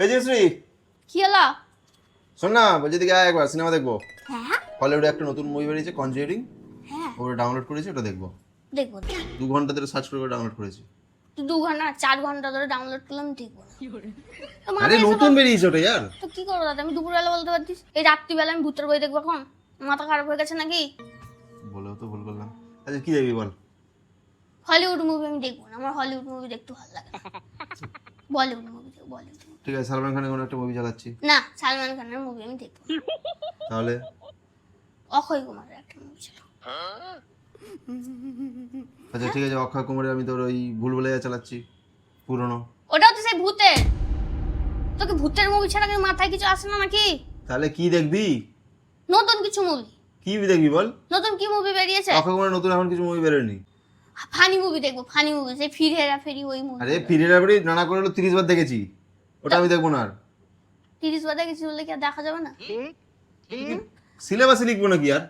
এই যে শ্রী। কি হলো? শোন না বলছি দিকে আয় একবার সিনেমা দেখব। হ্যাঁ? হলিউডে একটা নতুন মুভি বেরিয়েছে কনজিউরিং হ্যাঁ। ওটা ডাউনলোড করেছি ওটা দেখব। দেখব। দু ঘণ্টা ধরে সার্চ করে ডাউনলোড করেছি। তো দু ঘণ্টা চার ঘণ্টা ধরে ডাউনলোড করলাম দেখব মাথায় আরে নতুন বেরিয়েছে ওটা ইয়ার। তো কি করব দাদা আমি দুপুরবেলা বলতে পারতিস? এই রাত্রিবেলা আমি ভূতের বই দেখব এখন। মাথা খারাপ হয়ে গেছে নাকি? বলেও তো ভুল করলাম। আচ্ছা কি দেখবি বল? হলিউড মুভি আমি দেখব না আমার হলিউড মুভি দেখতে ভালো লাগে না। বলিউড মুভি বলিউড ঠিক আছে সালমান খানের কোনো একটা মুভি চালাচ্ছি। না সালমান খানের মুভি আমি দেখব। তাহলে? অক্ষয় কুমারের একটা মুভি ছিল। আচ্ছা ঠিক আছে অক্ষয় কুমারের আমি তোর ওই ভুল বলে চালাচ্ছি পুরনো। ওটাও তো সেই ভূতের। তোকে ভূতের মুভি ছাড়া কি মাথায় কিছু আসে না নাকি? তাহলে কি দেখবি? নতুন কিছু মুভি কি দেখবি বল? নতুন কি মুভি বেরিয়েছে? অক্ষয় কুমারের নতুন এখন কিছু মুভি বেরোয়নি। ফানি মুভি দেখব ফানি মুভি সেই ফিরে হেরা ফেরি ওই মুভি আরে ফিরে বাড়ি নানা করে হলো তিরিশ বার দেখেছি ওটা আমি দেখব না আর। তিরিশ বাদে কিছু বললে কি আর দেখা যাবে না? সিলেবাসে লিখব নাকি আর?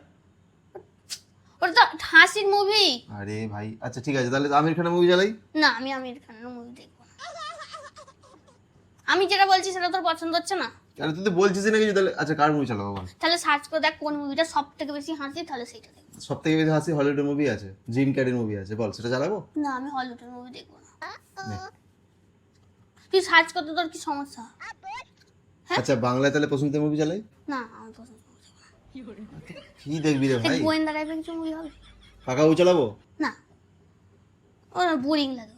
ওটা তো হাসির মুভি আরে ভাই আচ্ছা ঠিক আছে তাহলে আমির খানের মুভি চালাই? না আমি আমির খানের মুভি দেখব না। আমি যেটা বলছি সেটা তোর পছন্দ হচ্ছে না? আরে তুই তো বলছিস না কিছু তাহলে আচ্ছা কার মুভি চালাবো বল? তাহলে সার্চ করে দেখ কোন মুভিটা সব থেকে বেশি হাসি তাহলে সেইটা দেখব। সব থেকে বেশি হাসি হলিউডের মুভি আছে? জিম ক্যারির মুভি আছে বল সেটা চালাবো? না আমি হলিউডের মুভি দেখব না। তুই সার্চ করতে তোর কি সমস্যা? আচ্ছা বাংলায় তাহলে পছন্দের মুভি চালাই? না আমি পছন্দ। কি দেখবি রে ভাই? গোয়েন্দা টাইপের কিছু মুভি হবে? ফাঁকা মুভি চালাবো? না। ও বোরিং লাগে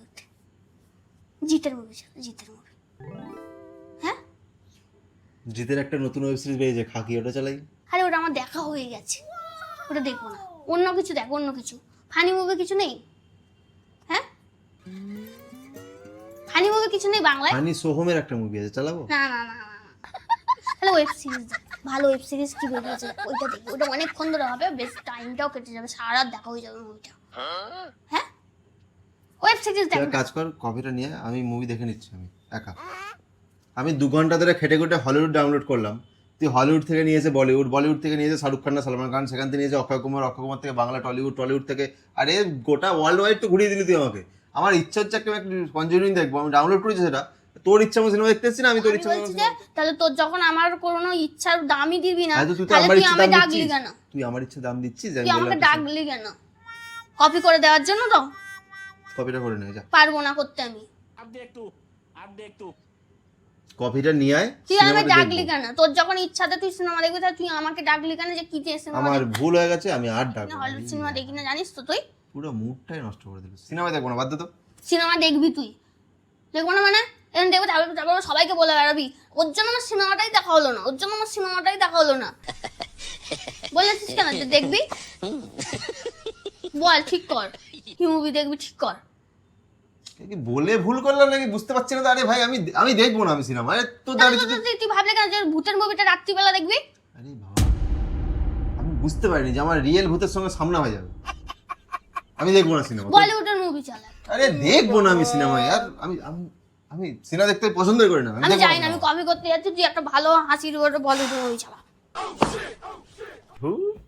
জিতের মুভি জিতের মুভি হ্যাঁ জিতের একটা নতুন ওয়েব সিরিজ বেরিয়েছে খাকি ওটা চালাই। আরে ওটা আমার দেখা হয়ে গেছে। ওটা দেখব না। অন্য কিছু দেখ অন্য কিছু। ফানি মুভি কিছু নেই? হ্যাঁ? ফানি মুভি কিছু নেই বাংলায়? হানি সোহমের একটা মুভি আছে চালাবো? না না না না না। তাহলে ওয়েব সিরিজ ভালো ওয়েব সিরিজ কি বেরিয়েছে ওইটা দেখব। ওটা অনেকক্ষণ ধরে হবে বেশ টাইমটাও কেটে যাবে সারা দেখা হয়ে যাবে মুভিটা হ্যাঁ? ওয়েব সিরিজ দেখ। কাজ কর কপিটা নিয়ে আমি মুভি দেখে নিচ্ছি আমি একা। আমি দু ঘণ্টা ধরে খেটে খুটে হলিউড ডাউনলোড করলাম। তুই হলিউড থেকে নিয়েছে বলিউড বলিউড থেকে নিয়েছে শাহরুখ খান না সালমান খান সেখান থেকে নিয়েছে অক্ষয় কুমার অক্ষয় কুমার থেকে বাংলা টলিউড টলিউড থেকে আরে গোটা ওয়ার্ল্ড ওয়াইড তো ঘুরিয়ে দিলি তুই আমাকে। আমার ইচ্ছা হচ্ছে একটা কনজিউরিং দেখব আমি ডাউনলোড করেছি সেটা। তোর ইচ্ছা মতো সিনেমা দেখতে এসেছি না? আমি তোর ইচ্ছা মতো তাহলে তোর যখন আমার কোনো ইচ্ছার দামই দিবি না তুই তো আমার ইচ্ছা দাম দিচ্ছিস। কেন? তুই আমার ইচ্ছা দাম দিচ্ছিস তুই আমাকে ডাকলি কেন? কপি করে দেওয়ার জন্য তো? কপিটা করে নিয়ে যা। পারব না করতে আমি। কপিটা নিয়ে আয় তুই আমাকে ডাকলি দেখব। কেন? তোর যখন ইচ্ছাতে তুই সিনেমা দেখবি তাহলে তুই আমাকে ডাকলি কেন যে কি দিয়ে সিনেমা আমার ভুল হয়ে গেছে আমি আর ডাকবো না। হলিউড সিনেমা দেখি না জানিস তো তুই? পুরো মুডটাই নষ্ট করে দিল। সিনেমা দেখব না বাদ দে তো। সিনেমা দেখবি তুই। দেখব না মানে? এখন দেখব তারপর তারপর সবাইকে বলে বেড়াবি। ওর জন্য আমার সিনেমাটাই দেখা হলো না ওর জন্য আমার সিনেমাটাই দেখা হলো না। বলেছিস কেন যে দেখবি? বল ঠিক কর। কি মুভি দেখবি ঠিক কর। কি বলে ভুল করলাম নাকি বুঝতে পারছি না? তো আরে ভাই আমি আমি দেখব না আমি সিনেমা। আরে তো দাঁড়িয়ে তুই- ভাবলে কেন যে ভূতের মুভিটা রাত্রিবেলা দেখবি? আরে বাবা আমি বুঝতে পারিনি যে আমার রিয়েল ভূতের সঙ্গে সামনা হয়ে যাবে। আমি দেখব না সিনেমা। বলিউডের মুভি চালা। আরে দেখব না আমি সিনেমা ইয়ার আমি আমি আমি সিনেমা দেখতে পছন্দ করি না। আমি জানি না আমি কপি করতে যাচ্ছি তুই একটা ভালো হাসির বলিউডের মুভি চালা।